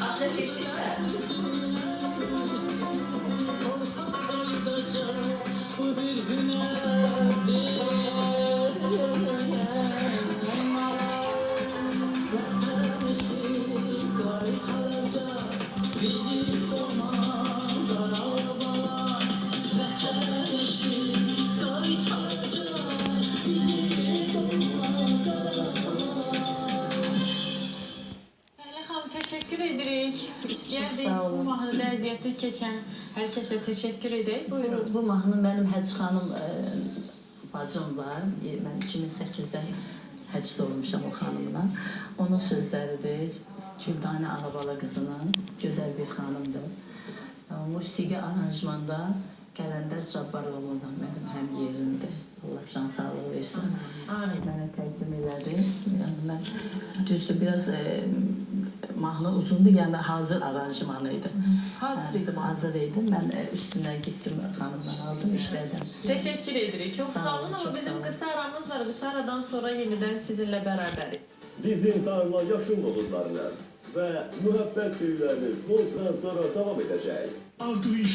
Atla çeşitler. teşekkür ederiz. İstəyərdik bu mahnı əziyyəti keçən hər kəsə təşəkkür edək. Buyurun. Bu mahnı mənim Həc xanım ə, e, bacım var. Mən 2008-də həcdə olmuşam o xanımla. Onun sözləridir. Güldanə Ağabalı qızının bir xanımdır. Musiqi aranjmanda Qələndər Cabbaroğlu'dan mənim həm yerimdir. Allah can sağlığı versin. Mənə təqdim elədi. Yəni mən düzdür biraz e, mahnı uzundu, yəni hazır aranjmanı idi. Hazır idi. Hazır idim. Ben e, üstüne gittim hanımdan aldım işlerden. Teşekkür ederiz. Çok Sağ olun, sağ bizim kısa aramız var. Kısa aradan sonra yeniden sizinle beraberiz. Bizim tarla yaşıl bulutlarla ve mühabbet büyüleriniz bu sonra devam edecek. Arduino